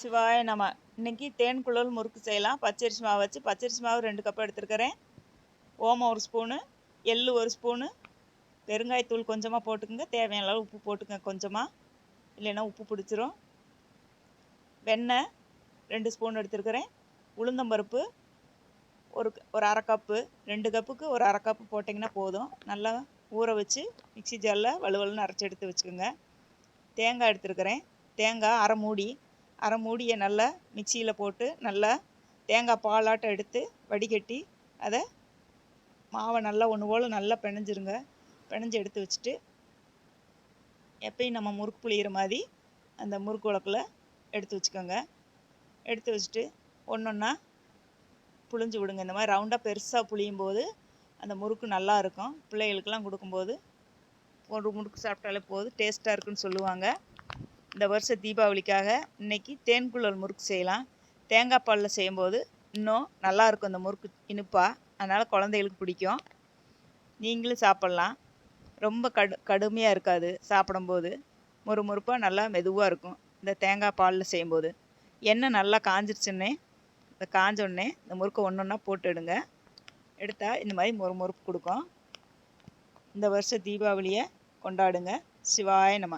சிவாய நம்ம இன்னைக்கு தேன் குழல் முறுக்கு செய்யலாம். பச்சரிசி மாவு வச்சு பச்சரிசி மாவு ரெண்டு கப் எடுத்துருக்கிறேன். ஓமம் ஒரு ஸ்பூனு எள்ளு ஒரு ஸ்பூனு. பெருங்காயத்தூள் கொஞ்சமாக போட்டுக்கோங்க. தேவையான அளவு உப்பு போட்டுக்கங்க கொஞ்சமாக இல்லைன்னா உப்பு பிடிச்சிரும். வெண்ணெய் ரெண்டு ஸ்பூன் எடுத்துருக்கிறேன். உளுந்தம்பருப்பு ஒரு ஒரு அரை கப்பு. ரெண்டு கப்புக்கு ஒரு அரை கப்பு போட்டிங்கன்னா போதும். நல்லா ஊற வச்சு மிக்சி ஜாரில் வலுவலுன்னு அரைச்சி எடுத்து வச்சுக்கோங்க. தேங்காய் எடுத்துருக்கிறேன். தேங்காய் அரை மூடி. அரை மூடியை நல்லா மிக்சியில் போட்டு நல்லா தேங்காய் பாலாட்டம் எடுத்து வடிகட்டி அதை மாவை நல்லா ஒன்று போல் நல்லா பிணைஞ்சிருங்க. பிணைஞ்சு எடுத்து வச்சுட்டு எப்பயும் நம்ம முறுக்கு புளியிற மாதிரி அந்த முறுக்கு உலக்கில் எடுத்து வச்சுக்கோங்க. எடுத்து வச்சுட்டு ஒன்று ஒன்றா புழிஞ்சு விடுங்க. இந்த மாதிரி ரவுண்டாக பெருசாக புளியும் போது அந்த முறுக்கு நல்லா இருக்கும். பிள்ளைகளுக்கெல்லாம் கொடுக்கும்போது ஒரு முறுக்கு சாப்பிட்டாலே போதும் டேஸ்ட்டாக இருக்குன்னு சொல்லுவாங்க. இந்த வருஷம் தீபாவளிக்காக இன்னைக்கு தேன்குழல் முறுக்கு செய்யலாம். தேங்காய் பாலில் செய்யும்போது இன்னும் நல்லாயிருக்கும் இந்த முறுக்கு இனிப்பாக அதனால் குழந்தைகளுக்கு பிடிக்கும். நீங்களும் சாப்பிட்லாம். ரொம்ப கடு கடுமையாக இருக்காது சாப்பிடும்போது. மொறு மொறுப்பாக நல்லா மெதுவாக இருக்கும் இந்த தேங்காய் பாலில் செய்யும்போது. எண்ணெய் நல்லா காஞ்சிருச்சுன்னே இந்த காஞ்சோடனே இந்த முறுக்கை ஒன்று ஒன்றா போட்டுடுங்க எடுத்தால் இந்த மாதிரி மொறு மொறுப்பு கொடுக்கும். இந்த வருஷம் தீபாவளியை கொண்டாடுங்க. சிவாய நம்ம